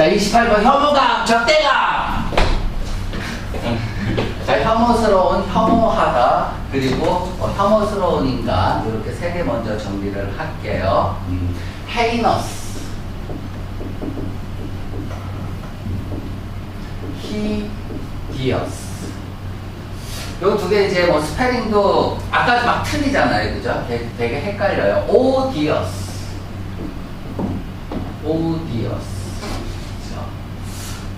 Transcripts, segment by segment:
자, 28번 혐오감, 적대감. 자, 혐오스러운, 혐오하다, 그리고 어, 혐오스러운 인간, 이렇게 세 개 먼저 정리를 할게요. 음, heinous. hideous. 요두 개 이제 뭐 스페링도 아까 막 틀리잖아요. 그죠? 되게, 되게 헷갈려요. odious. odious.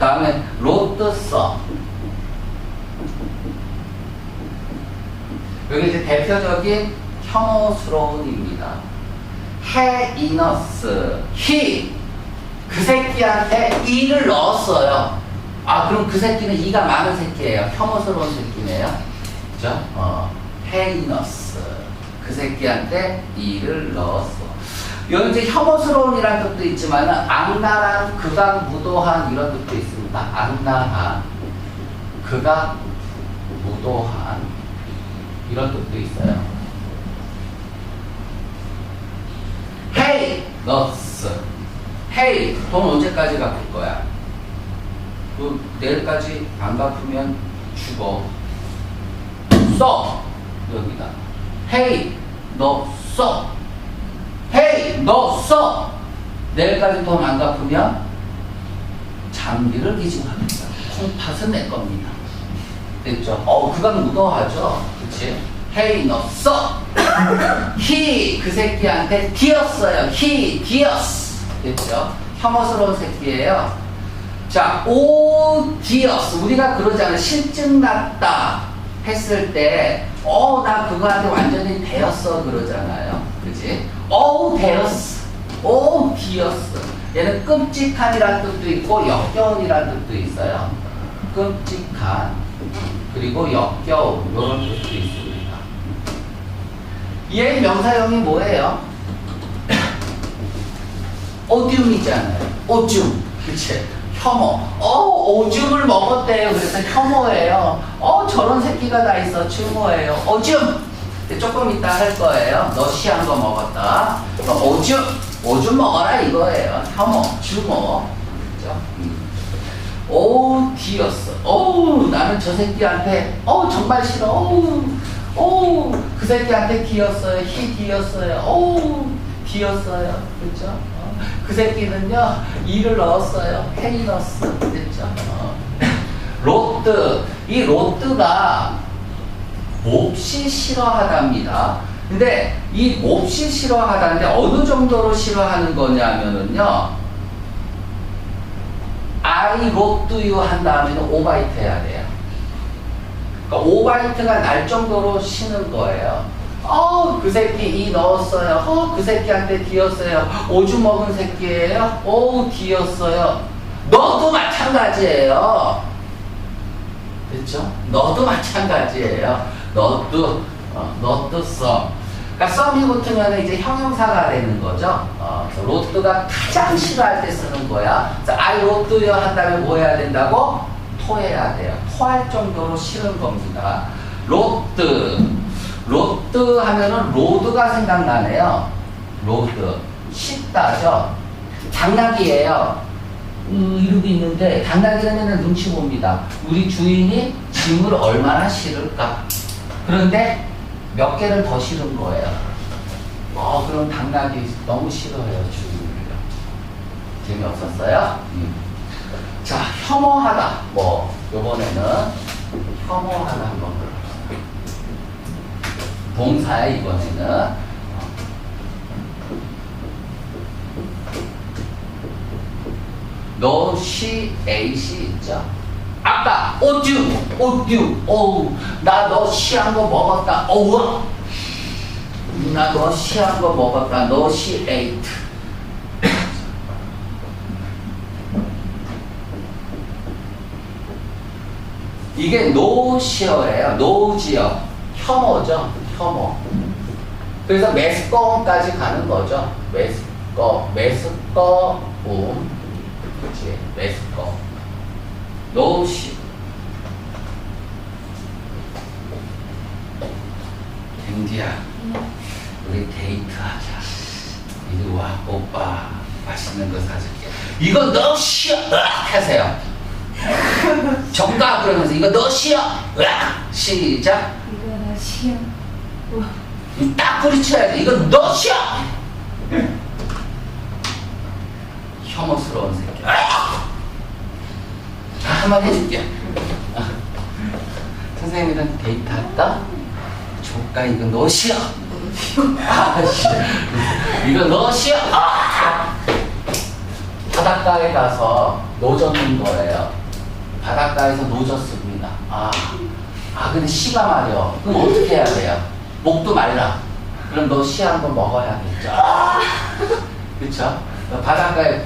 다음에 로드서. 여기 이제 대표적인 혐오스러운입니다. 해이너스. 히. 그 새끼한테 이를 넣었어요. 아, 그럼 그 새끼는 이가 많은 새끼예요. 혐오스러운 새끼네요. 그죠? 어, 헤이너스. 그 새끼한테 이를 넣었어. 여기 이제 혐오스러운이라는 뜻도 있지만, 악랄한, 극악무도한 이런 뜻도 있습니 다. 악랄한, 극악무도한 이런 뜻도 있어요. 헤이너스. 헤이, 돈 언제까지 갚을 거야? 그 내일까지 안 갚으면 죽어. 써 여기다. 헤이 너 써. 헤이 너 써. 내일까지 돈 안 갚으면 장비를 기증합니다. 콩팥은 내 겁니다. 됐죠? 어 그건 무도하죠. 그치? 헤이 너 써. 히 그 새끼한테 디었어요. 히 디었어. 됐죠? 혐오스러운 새끼예요. 자, 오 디어스. 우리가 그러잖아요. 실증 났다 했을 때, 어, 나 그거한테 완전히 되었어. 그러잖아요. 그지? 어우, 되었어. 오, 디어스. 얘는 끔찍한이라는 뜻도 있고, 역겨운이라는 뜻도 있어요. 끔찍한. 그리고 역겨운. 이런 뜻도 있습니다. 얘 명사형이 뭐예요? 오듐이잖아요. 오줌. 그치? 혐오. 어, 오줌을 먹었대요. 그래서 혐오예요. 어, 저런 새끼가 다 있어. 추모예요. 오줌! 근데 조금 이따 할 거예요. 너 시한 거 먹었다. 오줌! 오줌 먹어라 이거예요. 혐오, 주모. 그죠? 음. 오, 디었어. 오, 나는 저 새끼한테, 어 정말 싫어. 오, 오, 그 새끼한테 디었어요. 히 디었어요. 오, 디었어요. 그죠? 어. 그 새끼는요, 이를 넣었어요. 넣었어. 됐죠? 어. 로트. 이 로트가 몹시 싫어하답니다. 근데 이 몹시 싫어하다는데 어느 정도로 싫어하는 거냐면은요, I wrote you 한 다음에는 오바이트 해야 돼요. 그러니까 오바이트가 날 정도로 쉬는 거예요. 어, 그 새끼 이 넣었어요. 어, 그 새끼한테 뒤었어요. 오줌 먹은 새끼예요. 오, 뒤었어요. 너도 마찬가지예요. 됐죠? 너도 마찬가지예요. 너도, 어, 너도 써. 그러니까 썸이 붙으면 이제 형용사가 되는 거죠. 어, 로트가 가장 싫어할 때 쓰는 거야. 그래서 I 로트요 한 다음에 뭐 해야 된다고? 토해야 돼요. 토할 정도로 싫은 겁니다. 로트. 로트 하면은 로드가 생각나네요. 로드. 쉽다죠? 당나귀예요. 음, 이러고 있는데 당나귀는 눈치 봅니다. 우리 주인이 짐을 얼마나 실을까? 그런데 몇 개를 더 실은 거예요. 어, 그럼 당나귀 너무 싫어해요, 주인을요. 재미없었어요? 음. 자, 혐오하다. 뭐, 요번에는 혐오하다 한번 볼게요. 동사야, 이번에는. 너, 시, 에이시 있죠? 아까 오듀, 오듀, 어우, 나 너 시한 거 먹었다, 어우, 나 너 시한 거 먹었다, 너시 에이트. 이게 노시어예요, 노지어, 혐오죠, 혐오. 그래서 메스꺼움까지 가는 거죠, 메스꺼, 메스꺼움, 그렇지, 메스꺼. 노시 댕지야 우리 데이트하자 이리 와 오빠 맛있는 거 사줄게 이거 너시여 으악 하세요. 정답 그러면서 이거 너시여 으악 시작. 이거는 시험. 와, 딱 뿌리쳐야 돼. 이거 너시여. 혐오스러운 새끼. 아, 한번 해줄게. 아, 선생님이랑 데이트할까? 조카 이거 너시여. 아, 씨. 이거 너시여. 아! 바닷가에 가서 노젓는 거예요. 바닷가에서 노졌습니다. 아, 아 근데 씨가 마려. 그럼 어떻게 해야 돼요? 목도 말라. 그럼 너 씨 한 번 먹어야겠죠. 아! 그쵸? 바닷가에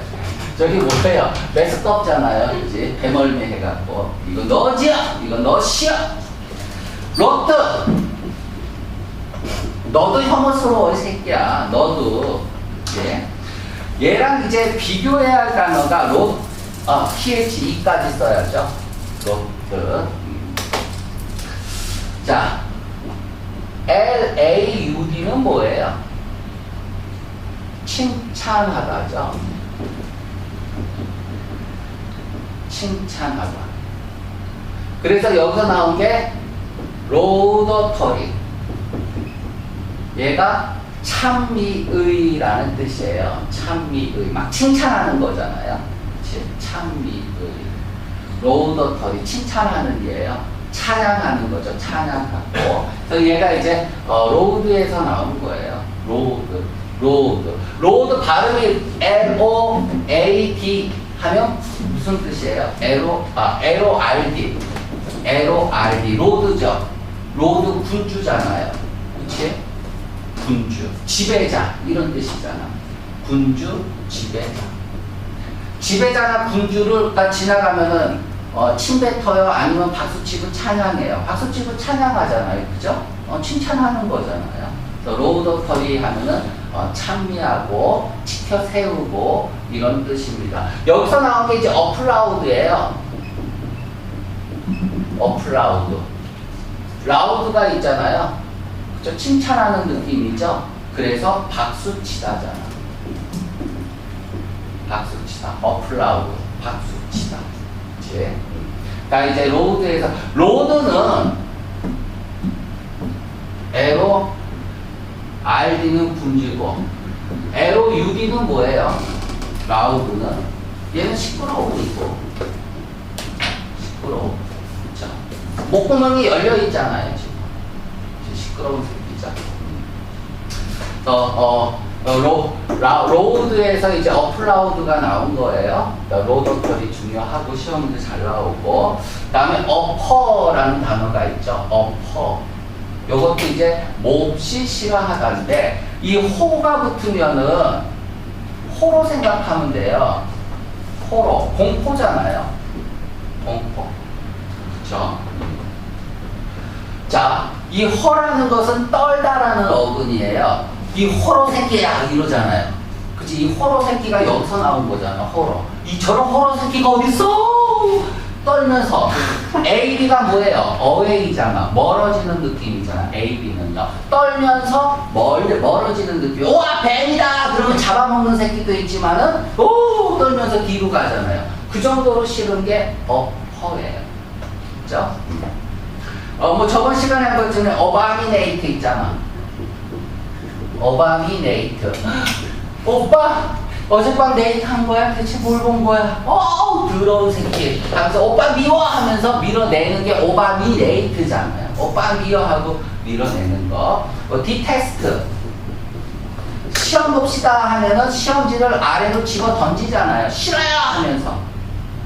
저기 뭐예요? 메스꺼 없잖아요. 그지? 배멀미 해갖고. 이거 너지야! 이거 너씨야! 로트! 너도 혐오스러워, 이 새끼야. 너도. 예. 얘랑 이제 비교해야 할 단어가 로, 아, THE까지 써야죠. 로트. 자, LAUD는 뭐예요? 칭찬하다죠. 칭찬하다. 그래서 여기서 나온 게 로더터리. 얘가 참미의라는 뜻이에요. 참미의. 막 칭찬하는 거잖아요. 참미의. 로더터리. 칭찬하는 예요. 찬양하는 거죠. 찬양하고. 그래서 얘가 이제 어, 로드에서 나온 거예요. 로드. 로드. 로드 발음이 L-O-A-D 하면 무슨 뜻이에요? L-O, 아, L-O-R-D. L-O-R-D. 로드죠. 로드 군주잖아요. 그치? 군주. 지배자. 이런 뜻이잖아. 군주, 지배자. 지배자나 군주를 딱 지나가면은 어, 침뱉어요? 아니면 박수치고 찬양해요? 박수치고 찬양하잖아요. 그죠? 어, 칭찬하는 거잖아요. 그래서 로드터리 하면은 어, 찬미하고 지켜 세우고 이런 뜻입니다. 여기서 나온 게 이제 어플라우드예요. 어플라우드. 라우드가 있잖아요. 그죠? 칭찬하는 느낌이죠. 그래서 박수치다잖아. 박수치다. 어플라우드. 박수치다. 그치? 자, 이제 로드에서, 로드는 에로, RD는 군주고, 에로, UD는 뭐예요? 라우드는? 얘는 시끄러우고 있고, 시끄러워. 그쵸? 목구멍이 열려 있잖아요, 지금. 시끄러운 새끼죠. 어, 어, 어, 로, 라, 로드에서 이제 어플라우드가 나온 거예요. 그러니까 로더컬이 중요하고 시험도 잘 나오고. 그 다음에 어퍼라는 단어가 있죠. 어퍼. 요것도 이제 몹시 싫어하다인데, 이 호가 붙으면은 호로 생각하면 돼요. 호로. 공포잖아요. 공포. 그쵸? 자, 이 허라는 것은 떨다라는 어근이에요. 이 호로 새끼야 이러잖아요. 그치? 이 호로 새끼가 여기서 나온 거잖아. 호로. 이 저런 호로 새끼가 어딨어? 떨면서 AB가 뭐예요? 어웨이잖아. 멀어지는 느낌이잖아. AB는요. 떨면서 멀 멀어지는 느낌. 우와 뱀이다. 그러면 잡아먹는 새끼도 있지만은 오 떨면서 뒤로 가잖아요. 그 정도로 싫은 게 어퍼예요. 그죠? 어, 뭐 저번 시간에 한 것 중에 어바미네이트 있잖아. 어바미네이트. 오빠 어젯밤 데이트 한 거야? 대체 뭘 본 거야? 어 더러운 새끼. 하면서 오빠 미워 하면서 밀어내는 게 오바미네이트잖아요. 오빠 미워 하고 밀어내는 거. 뭐 디테스트. 시험 봅시다 하면은 시험지를 아래로 집어 던지잖아요. 싫어요 하면서.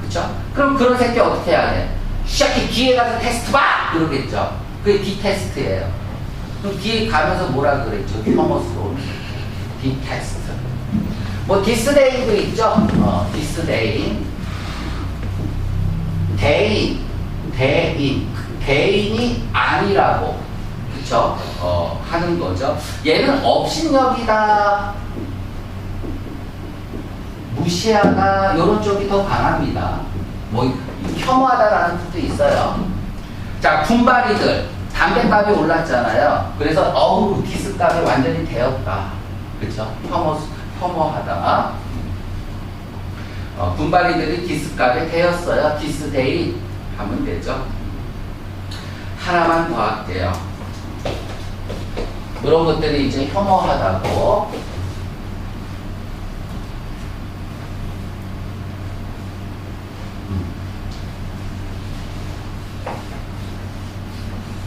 그쵸? 그럼 그런 새끼 어떻게 해야 돼? 시작해 뒤에 가서 테스트 봐! 이러겠죠. 그게 디테스트예요. 그럼 뒤에 가면서 뭐라 그랬죠? 혐오스러운 디테스트. 뭐 디스데이도 있죠. 어, 디스데이. 대인, 대인, 대인이 아니라고 그쵸? 어, 하는 거죠. 얘는 업신여기다, 무시하다 이런 쪽이 더 강합니다. 뭐 혐오하다라는 뜻도 있어요. 자, 군바리들 담배값이 올랐잖아요. 그래서 어우 디스값이 완전히 되었다. 그렇죠? 혐오 혐오하다. 어, 분발이들이 기스값에 되었어요. 기스데이 하면 되죠. 하나만 더 할게요. 이런 것들이 이제 혐오하다고. 음.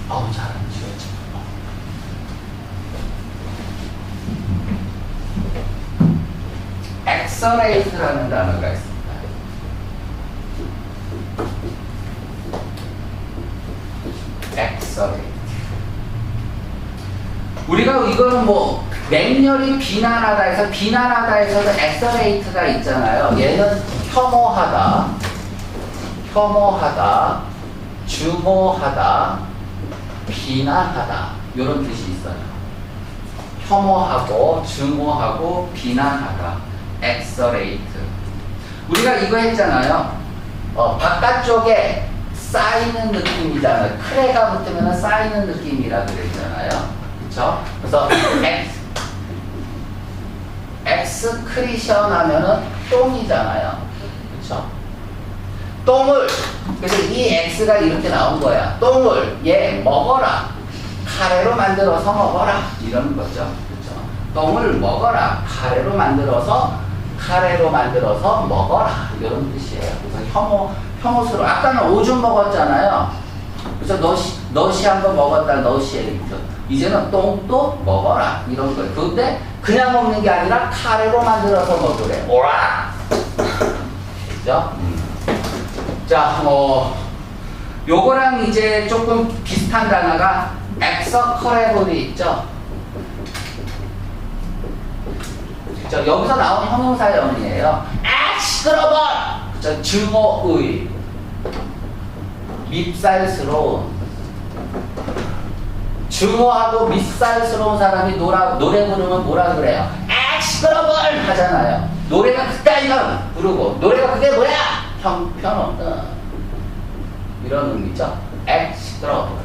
어우, 잘안 지워져. Accelerate라는 단어가 있습니다. accelerate. 우리가 이거는 뭐 맹렬히 비난하다 해서 비난하다 해서도 accelerate가 있잖아요. 얘는 혐오하다, 혐오하다, 주모하다, 비난하다 이런 뜻이 있어요. 혐오하고 증오하고 비난하다. Exerate. 우리가 이거 했잖아요. 어, 바깥쪽에 쌓이는 느낌이잖아요. 크레가 붙으면 쌓이는 느낌이라 그랬잖아요. 그쵸? 그래서 ex, excretion 하면은 똥이잖아요. 그쵸? 똥을 그래서 이 x가 이렇게 나온 거야. 똥을 얘 먹어라. 카레로 만들어서 먹어라. 이런 거죠. 그쵸? 똥을 먹어라. 카레로 만들어서 카레로 만들어서 먹어라. 이런 뜻이에요. 그래서 혐오 혐오스러워. 아까는 오줌 먹었잖아요. 그래서 너시 너시 한번 먹었다. 너시에이트. 이제는 똥도 먹어라. 이런 거예요. 근데 그냥 먹는 게 아니라 카레로 만들어서 먹으래. 오라. 그죠? 음. 자, 뭐 요거랑 이제 조금 비슷한 단어가 엑서커레블이 있죠. 그죠? 여기서 나온 형용사형이에요. 아, 시끄러워! 그죠? 증오의, 밉살스러운, 증오하고 밉살스러운 사람이 노라, 노래 부르면 뭐라 그래요? 아, 시끄러워! 하잖아요. 노래가 그따위면 부르고, 노래가 그게 뭐야? 형편없는. 이런 의미죠. 엑스크러블.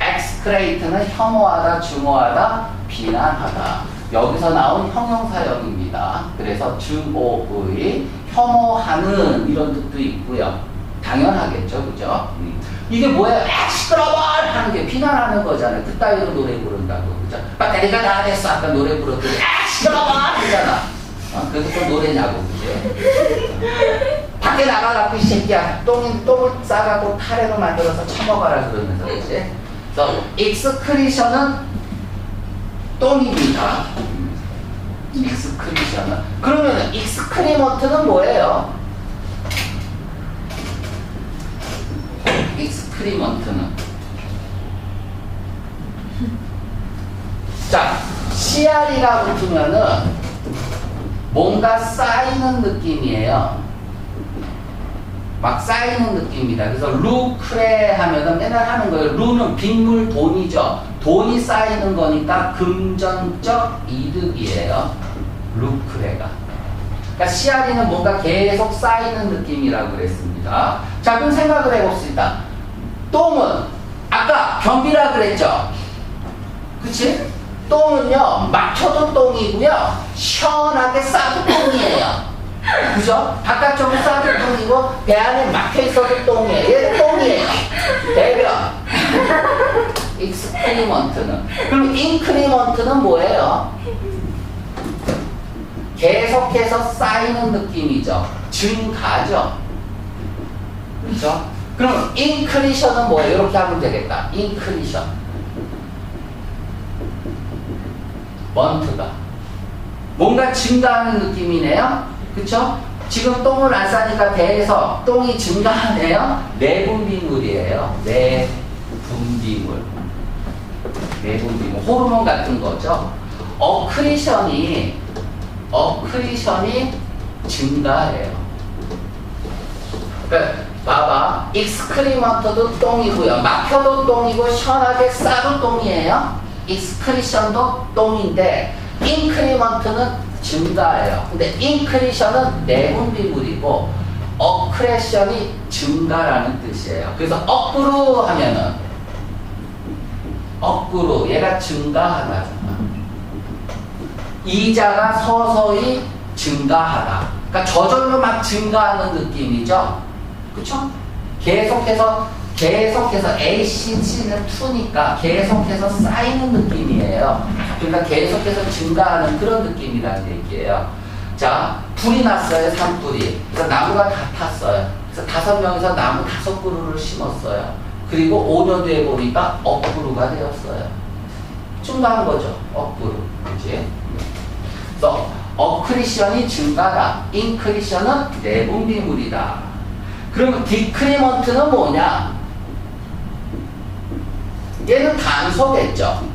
엑스크레이트는 혐오하다, 증오하다, 비난하다. 여기서 나온 형용사형입니다. 그래서 증오의, 혐오하는 이런 뜻도 있고요. 당연하겠죠, 그죠? 음. 이게? 아, 시끄러워! 하는 게 비난하는 거잖아요. 그따위로 노래 부른다고, 그죠? 배터리가 다 됐어. 아까 노래 부르더니, 아, 시끄러워! 하잖아. 어, 그래서 또 노래냐고, 그죠? 밖에 나가갖고 이 새끼야 똥, 똥을 싸가고 카레로 만들어서 처먹어라 그러면서 그치? 그래서 익스크리션은 똥입니다. 익스크리션은 그러면 익스크리먼트는 뭐예요? 익스크리먼트는? 자 CR이가 붙으면은 뭔가 쌓이는 느낌이에요 막 쌓이는 느낌입니다. 그래서 루크레 하면은 맨날 하는 거예요. 루는 빗물 돈이죠. 돈이 쌓이는 거니까 금전적 이득이에요. 루크레가. 그러니까 CR이는 뭔가 계속 쌓이는 느낌이라고 그랬습니다. 자, 그럼 생각을 해봅시다. 똥은 아까 변비라 그랬죠. 그치? 똥은요, 막혀도 똥이고요, 시원하게 싸도 똥이에요. 그죠? 바깥쪽은 똥이고 배 안에 막혀 있어도 똥이에요. 얘 똥이에요. 대변. 익스크리먼트는. 그럼 인크리먼트는 뭐예요? 계속해서 쌓이는 느낌이죠. 증가죠. 그죠? 그럼 인크리션은 뭐예요? 이렇게 하면 되겠다. 인크리션. 먼트가. 뭔가 증가하는 느낌이네요. 그쵸? 지금 똥을 안 싸니까 배에서 똥이 증가하네요. 내분비물이에요. 내분비물. 내분비물. 호르몬 같은 거죠. 어크리션이, 어크리션이 증가해요. 그러니까 봐봐. 익스크리먼트도 똥이고요. 막혀도 똥이고 시원하게 싸도 똥이에요. 익스크리션도 똥인데 인크리먼트는 증가예요. 근데 인크리션은 내분 비물이고 어크레션이 증가라는 뜻이에요. 그래서 억구로 하면은 억구로 얘가 증가하다. 이자가 서서히 증가하다. 그러니까 저절로 막 증가하는 느낌이죠. 그쵸? 계속해서 계속해서 ACC는 2니까 계속해서 쌓이는 느낌이에요. 그러니까 계속해서 증가하는 그런 느낌이라는 얘기예요. 자, 불이 났어요, 산불이. 그래서 나무가 다 탔어요. 그래서 다섯 명이서 나무 다섯 그루를 심었어요. 그리고 5년 뒤에 보니까 억그루가 되었어요. 증가한 거죠, 억그루. 그지? 그래서 어크리션이 증가다. 인크리션은 내분비물이다. 그러면 디크리먼트는 뭐냐? 얘는 감소겠죠.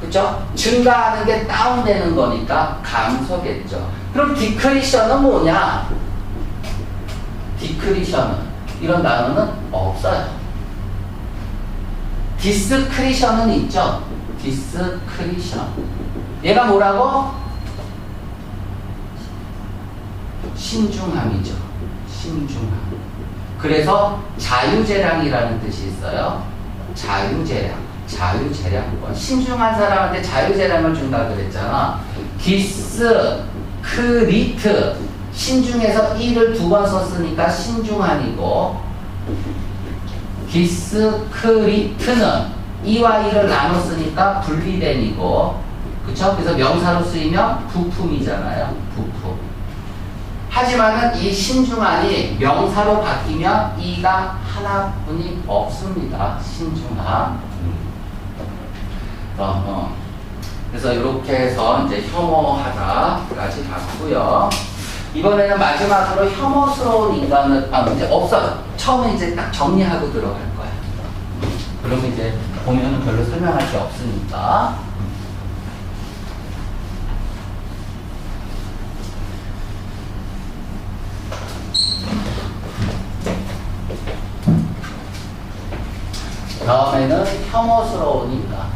그죠? 증가하는 게 다운되는 거니까 감소겠죠. 그럼 디크리션은 뭐냐? 디크리션은 이런 단어는 없어요. 디스크리션은 있죠. 디스크리션. 얘가 뭐라고? 신중함이죠. 신중함. 그래서 자유재량이라는 뜻이 있어요. 자유재량. 자유재량권. 신중한 사람한테 자유재량을 준다 그랬잖아. 디스, 크리트. 신중해서 이를 두 번 썼으니까 신중함이고, 디스크리트는 이와 이를 나눴으니까 분리된이고, 그쵸? 그래서 명사로 쓰이면 부품이잖아요. 부품. 하지만은 이 신중함이 명사로 바뀌면 이가 하나뿐이 없습니다. 신중함. 어, 어. 그래서 이렇게 해서 이제 혐오하다까지 봤고요. 이번에는 마지막으로 혐오스러운 인간을 아 이제 없어요. 처음에 이제 딱 정리하고 들어갈 거야. 그러면 이제 보면은 별로 설명할 게 없으니까. 다음에는 혐오스러운 인간.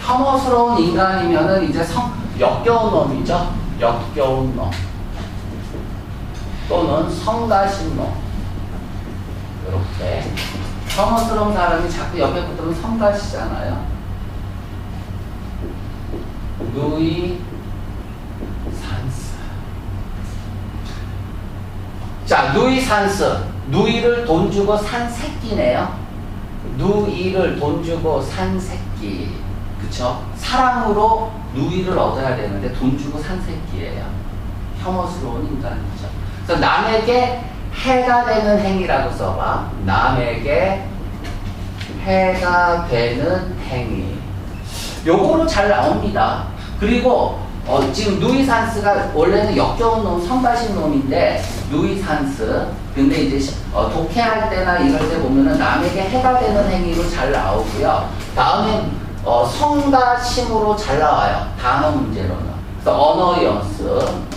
혐오스러운 인간이면은 이제 성, 역겨운 놈이죠. 역겨운 놈. 또는 성가신 놈. 이렇게. 혐오스러운 사람이 자꾸 옆에 붙으면 성가시잖아요. 루이 산스. 자, 누이 산스. 누이를 돈 주고 산 새끼네요. 누이를 돈 주고 산 새끼. 그쵸? 사랑으로 누이를 얻어야 되는데 돈 주고 산 새끼예요. 혐오스러운 인간이죠. 그래서 남에게 해가 되는 행위라고 써봐. 남에게 해가 되는 행위. 요거로 잘 나옵니다. 그리고 어, 지금 누이산스가 원래는 역겨운 놈, 성가신 놈인데 누이산스. 근데 이제 시- 어, 독해할 때나 이럴 때 보면은 남에게 해가 되는 행위로 잘 나오고요. 다음에 어, 성가심으로 잘 나와요. 단어 문제로는. 그래서 언어 연습.